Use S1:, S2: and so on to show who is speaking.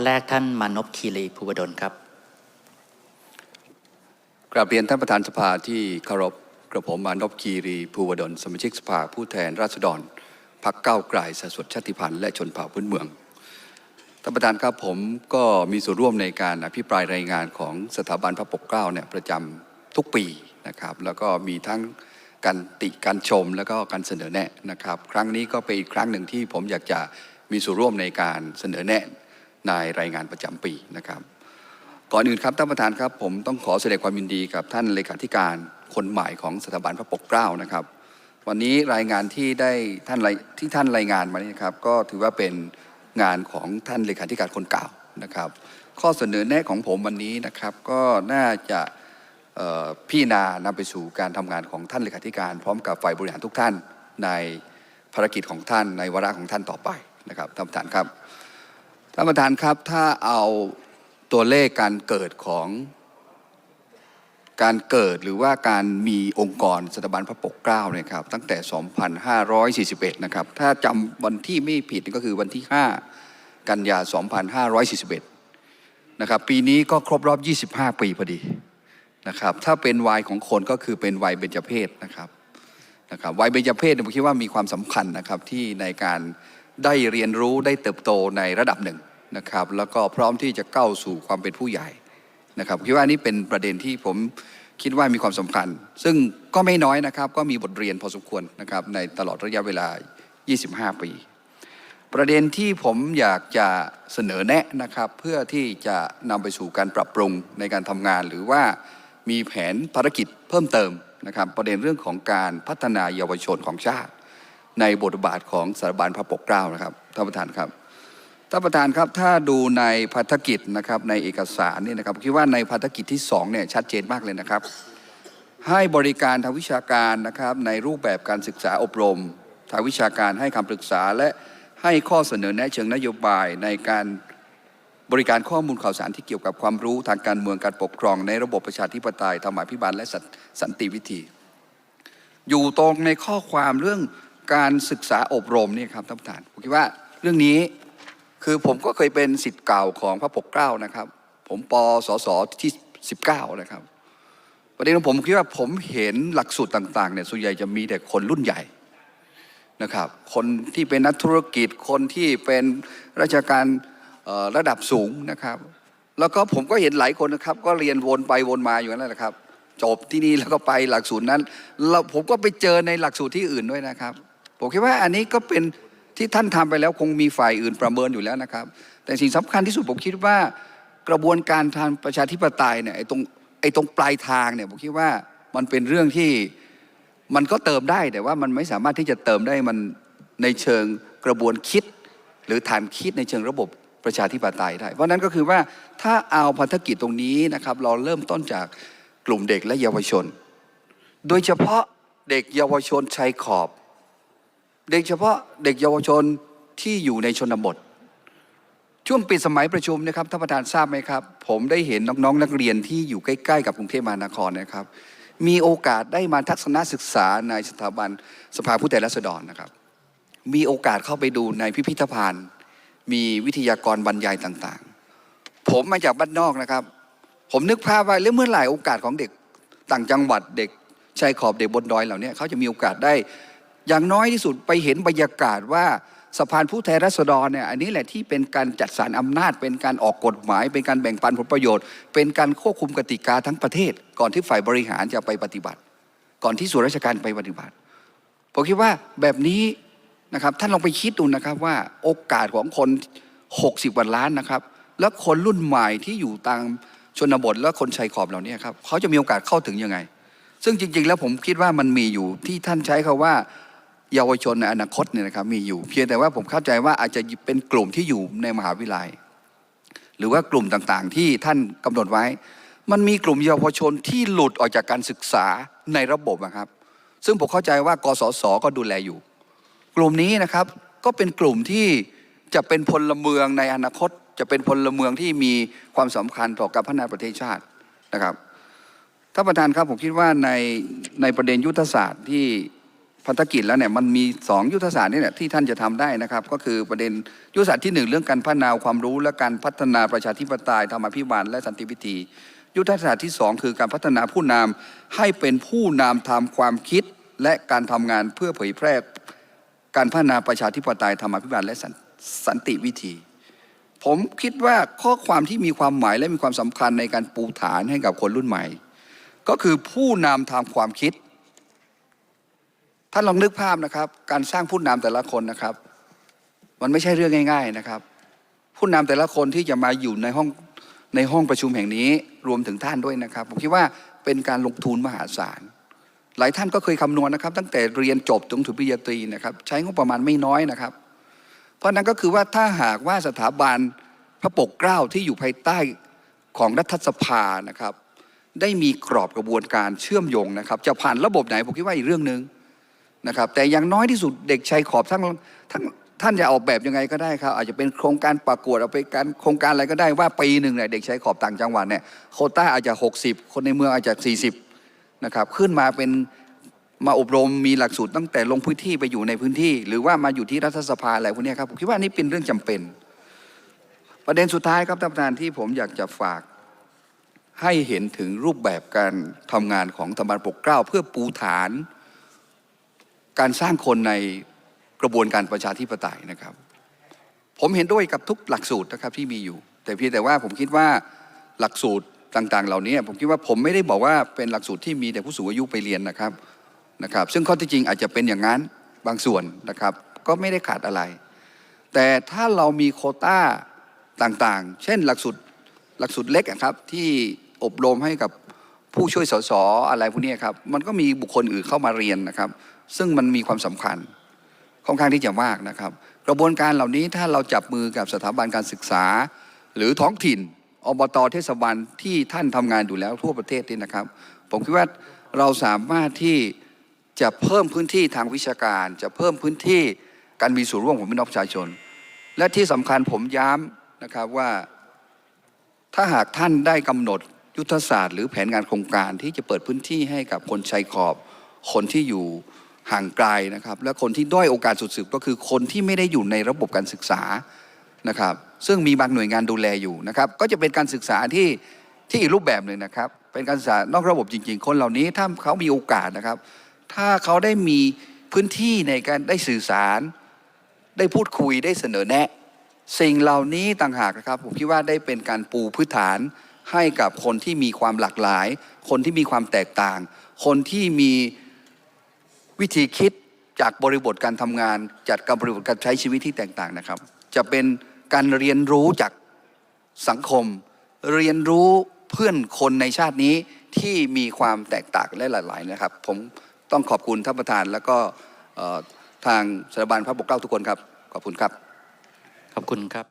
S1: านแรกท่านมานพคีรีภูวดลครับ
S2: กราบเรียนท่านประธานสภาที่เคารพกระผมมานพคีรีภูวดลสมาชิกสภาผู้แทนราษฎรพักเก้าไกลสสดชาติพันธุ์และชนเผ่าพื้นเมืองท่านประธานครับผมก็มีส่วนร่วมในการอภิปรายรายงานของสถาบันพระปกเกล้าเนี่ยประจำทุกปีนะครับ แล้วก็มีทั้งการติการชมแล้วก็การเสนอแนะนะครับ ครั้งนี้ก็เป็นอีกครั้งหนึ่งที่ผมอยากจะมีส่วนร่วมในการเสนอแนะ ในรายงานประจำปีนะครับก่อนอื่นครับท่านประธานครับผมต้องขอแสดงความยินดีกับท่านเลขาธิการคนใหม่ของสถาบันพระปกเกล้านะครับ วันนี้รายงานที่ได้ท่านที่ท่านรายงานมานี่นะครับก็ถือว่าเป็นงานของท่านเลขาธิการคนเก่านะครับ ข้อเสนอแนะของผมวันนี้นะครับก็น่าจะพี่นานำไปสู่การทำงานของท่านเลขาธิการ พร้อมกับฝ่ายบริหารทุกท่านในภารกิจของท่านในวาระของท่านต่อไปนะครับท่านประธานครับ ท่านประธานครับถ้าเอาตัวเลขการเกิดของ การเกิดหรือว่าการมีองค์กรสถาบันพระปกเกล้าเนี่ยครับตั้งแต่ 2541 นะครับ ถ้าจำวันที่ไม่ผิดก็คือวันที่ 5 กันยา 2541 นะครับ ปีนี้ก็ครบรอบ 25 ปีพอดีนะครับ ถ้าเป็นวัยของคนก็คือเป็นวัยเบญจเพศนะครับนะครับวัยเบญจเพศเนี่ยผมคิดว่ามีความสำคัญนะครับที่ในการ ได้เรียนรู้ได้เติบโตในระดับหนึ่งนะครับ แล้วก็พร้อมที่จะก้าวสู่ความเป็นผู้ใหญ่นะครับผมคิดว่านี่เป็นประเด็นที่ผมคิดว่ามีความสำคัญ ซึ่งก็ไม่น้อยนะครับ ก็มีบทเรียนพอสมควรนะครับในตลอดระยะเวลา 25 ปี ประเด็นที่ผมอยากจะเสนอแนะนะครับ เพื่อที่จะนำไปสู่การปรับปรุงในการทำงาน หรือว่ามีแผนภารกิจเพิ่มเติมนะครับ ประเด็นเรื่องของการพัฒนาเยาวชนของชาติ ในบทบาทของสถาบันพระปกเกล้านะครับท่านประธานครับท่านประธานครับถ้าดูในภารกิจนะครับในเอกสารนี่นะครับคิดว่าในภารกิจที่สองเนี่ยชัดเจนมากเลยนะครับ ให้บริการทางวิชาการนะครับในรูปแบบการศึกษาอบรม ทางวิชาการให้คำปรึกษาและให้ข้อเสนอแนะเชิงนโยบายในการบริการข้อมูลข่าวสารที่เกี่ยวกับความรู้ทางการเมืองการปกครอง ในระบบประชาธิปไตยธรรมาภิบาลและสสันติวิธี อยู่ตรงในข้อความเรื่อง การศึกษาอบรมนี่ครับท่านประธานผมคิดว่าเรื่องนี้คือผมก็เคยเป็นสิทธิ์เก่าของพระปกเกล้านะครับ ผมปสสที่ 19 นะครับ ประเด็นของผมคิดว่าผมเห็นหลักสูตรต่างๆเนี่ยส่วนใหญ่จะมีแต่คนรุ่นใหญ่นะครับ คนที่เป็นนักธุรกิจคนที่เป็นราชการระดับสูงนะครับ แล้วก็ผมก็เห็นหลายคนนะครับ ก็เรียนวนไปวนมาอยู่นั่นแหละครับจบที่นี่แล้วก็ไปหลักสูตรนั้นแล้วผมก็ไปเจอในหลักสูตรที่อื่นด้วยนะครับ ผมคิดว่าอันนี้ก็เป็นที่ท่านทำไปแล้วคงมีฝ่ายอื่นประเมินอยู่แล้วนะครับ แต่สิ่งสำคัญที่สุดผมคิดว่ากระบวนการทางประชาธิปไตยเนี่ยไอ้ตรงไอ้ตรงปลายทางเนี่ยผมคิดว่ามันเป็นเรื่องที่มันก็เติมได้แต่ว่ามันไม่สามารถที่จะเติมได้มันในเชิงกระบวนคิด หรือฐานคิดในเชิงระบบประชาธิปไตยได้ เพราะฉะนั้นก็คือว่าถ้าเอาพันธกิจตรงนี้นะครับ เราเริ่มต้นจากกลุ่มเด็กและเยาวชน โดยเฉพาะเด็กเยาวชนชายขอบ เด็กเฉพาะเด็กเยาวชนที่อยู่ในชนบท ช่วงปิดสมัยประชุมนะครับท่านประธานทราบไหมครับ ผมได้เห็นน้องๆ นักเรียนที่อยู่ใกล้ ๆ กับกรุงเทพมหานครนะครับ มีโอกาสได้มาทัศนศึกษาในสถาบันสภาผู้แทนราษฎรนะครับ มีโอกาสเข้าไปดูในพิพิธภัณฑ์ มีวิทยากรบรรยายต่างๆ ผมมาจากบ้านนอกนะครับ ผมนึกภาพว่าแล้วเมื่อไหร่โอกาสของเด็กต่างจังหวัดเด็กชายขอบเด็กบนดอยเหล่านี้เขาจะมีโอกาสได้ อย่างน้อยที่สุดไปเห็นบรรยากาศว่าสภาผู้แทนราษฎรเนี่ยอันนี้แหละที่เป็นการจัดสรรอำนาจ เป็นการออกกฎหมาย เป็นการแบ่งปันผลประโยชน์ เป็นการควบคุมกติกาทั้งประเทศ ก่อนที่ฝ่ายบริหารจะไปปฏิบัติ ก่อนที่ส่วนราชการไปปฏิบัติผมคิดว่าแบบนี้นะครับท่านลองไปคิดดูนะครับว่าโอกาสของคน 60กว่าล้านนะครับ แล้วคนรุ่นใหม่ที่อยู่ตามชนบทและคนชายขอบเหล่านี้ครับเขาจะมีโอกาสเข้าถึงยังไง ซึ่งจริง ๆ แล้วผมคิดว่ามันมีอยู่ที่ท่านใช้คาว่า เยาวชนในอนาคตเนี่ยนะครับมีอยู่ เพียงแต่ว่าผมเข้าใจว่าอาจจะเป็นกลุ่มที่อยู่ในมหาวิทยาลัย หรือว่ากลุ่มต่างๆ ที่ท่านกำหนดไว้ มันมีกลุ่มเยาวชนที่หลุดออกจากการศึกษาในระบบนะครับ ซึ่งผมเข้าใจว่ากสศก็ดูแลอยู่ กลุ่มนี้นะครับก็เป็นกลุ่มที่จะเป็นพลเมืองในอนาคต จะเป็นพลเมืองที่มีความสำคัญต่อการพัฒนาประเทศชาตินะครับท่านประธานครับผมคิดว่าในในประเด็นยุทธศาสตร์ที่ พันธกิจแล้วเนี่ยมันมีสองยุทธศาสตร์นี่แหละที่ท่านจะทำได้นะครับ ก็คือประเด็นยุทธศาสตร์ที่หนึ่งเรื่องการพัฒนาความรู้และการพัฒนาประชาธิปไตยธรรมาภิบาลและสันติวิธี ยุทธศาสตร์ที่สองคือการพัฒนาผู้นำให้เป็นผู้นำทำความคิดและการทำงานเพื่อเผยแพร่การพัฒนาประชาธิปไตยธรรมาภิบาลและสันสันติวิธี ผมคิดว่าข้อความที่มีความหมายและมีความสำคัญในการปูฐานให้กับคนรุ่นใหม่ ก็คือผู้นำทางความคิด ท่านลองนึกภาพนะครับ การสร้างผู้นำแต่ละคนนะครับ มันไม่ใช่เรื่องง่าย ๆนะครับ ผู้นำแต่ละคนที่จะมาอยู่ในห้องในห้องประชุมแห่งนี้รวมถึงท่านด้วยนะครับ ผมคิดว่าเป็นการลงทุนมหาศาล หลายท่านก็เคยคำนวณนะครับ ตั้งแต่เรียนจบจนถึงปริญญาตรีนะครับ ใช้งบประมาณไม่น้อยนะครับ เพราะนั้นก็คือว่าถ้าหากว่าสถาบันพระปกเกล้าที่อยู่ภายใต้ของรัฐสภานะครับ ได้มีกรอบกระบวนการเชื่อมโยงนะครับ จะผ่านระบบไหนผมคิดว่าอีกเรื่องหนึ่ง นะครับแต่อย่างน้อยที่สุดเด็กชายขอบทั้งทั้งท่านจะออกแบบยังไงก็ได้ครับ อาจจะเป็นโครงการประกวดเอาไปการโครงการอะไรก็ได้ว่าปีหนึ่งเนี่ยเด็กชายขอบต่างจังหวัดเนี่ยโคต้าอาจจะ 60 คนในเมืองอาจจะ 40นะครับขึ้นมาเป็นมาอบรมมีหลักสูตรตั้งแต่ลงพื้นที่ไปอยู่ในพื้นที่ หรือว่ามาอยู่ที่รัฐสภาอะไรพวกนี้ครับผมคิดว่านี่เป็นเรื่องจำเป็น ประเด็นสุดท้ายครับท่านประธานที่ผมอยากจะฝากให้เห็นถึงรูปแบบการทำงานของธรรมบาลปกเกล้าเพื่อปูฐาน การสร้างคนในกระบวนการประชาธิปไตยนะครับ ผมเห็นด้วยกับทุกหลักสูตรนะครับที่มีอยู่ แต่เพียงแต่ว่าผมคิดว่าหลักสูตรต่างๆ เหล่านี้ผมคิดว่าผมไม่ได้บอกว่าเป็นหลักสูตรที่มีแต่ผู้สูงอายุไปเรียนนะครับนะครับ ซึ่งข้อที่จริงอาจจะเป็นอย่างนั้นบางส่วนนะครับ ก็ไม่ได้ขาดอะไร แต่ถ้าเรามีโคต้าต่างๆ เช่นหลักสูตรหลักสูตรเล็กอะครับที่อบรมให้กับผู้ช่วยสสอะไรพวกนี้ครับมันก็มีบุคคลอื่นเข้ามาเรียนนะครับ ซึ่งมันมีความสำคัญค่อนข้างที่จะมากนะครับ กระบวนการเหล่านี้ถ้าเราจับมือกับสถาบันการศึกษา หรือท้องถิ่นอบตเทศบาลที่ท่านทำงานอยู่แล้วทั่วประเทศนี่นะครับ ผมคิดว่าเราสามารถที่จะเพิ่มพื้นที่ทางวิชาการ จะเพิ่มพื้นที่การมีส่วนร่วมของพี่น้องประชาชน และที่สำคัญผมย้ำนะครับว่าถ้าหากท่านได้กำหนดยุทธศาสตร์ หรือแผนงานโครงการที่จะเปิดพื้นที่ให้กับคนชายขอบคนที่อยู่ ห่างไกลนะครับ และคนที่ด้อยโอกาสสุดๆก็คือคนที่ไม่ได้อยู่ในระบบการศึกษานะครับ ซึ่งมีบางหน่วยงานดูแลอยู่นะครับ ก็จะเป็นการศึกษาที่ที่อีกรูปแบบหนึ่งนะครับ เป็นการศึกษานอกระบบจริง ๆ คนเหล่านี้ถ้าเขามีโอกาสนะครับ ถ้าเขาได้มีพื้นที่ในการได้สื่อสาร ได้พูดคุยได้เสนอแนะ สิ่งเหล่านี้ต่างหากนะครับ ผมคิดว่าได้เป็นการปูพื้นฐานให้กับคนที่มีความหลากหลาย คนที่มีความแตกต่าง คนที่มี วิธีคิดจากบริบทการทำงานจากการบริบทการใช้ชีวิตที่แตกต่างนะครับ จะเป็นการเรียนรู้จากสังคม เรียนรู้เพื่อนคนในชาตินี้ที่มีความแตกต่างและหลายๆนะครับ ผมต้องขอบคุณท่านประธาน แล้วก็ทางสถาบันพระปกเกล้าทุกคนครับ ขอบคุณครับ
S1: ขอบคุณครับ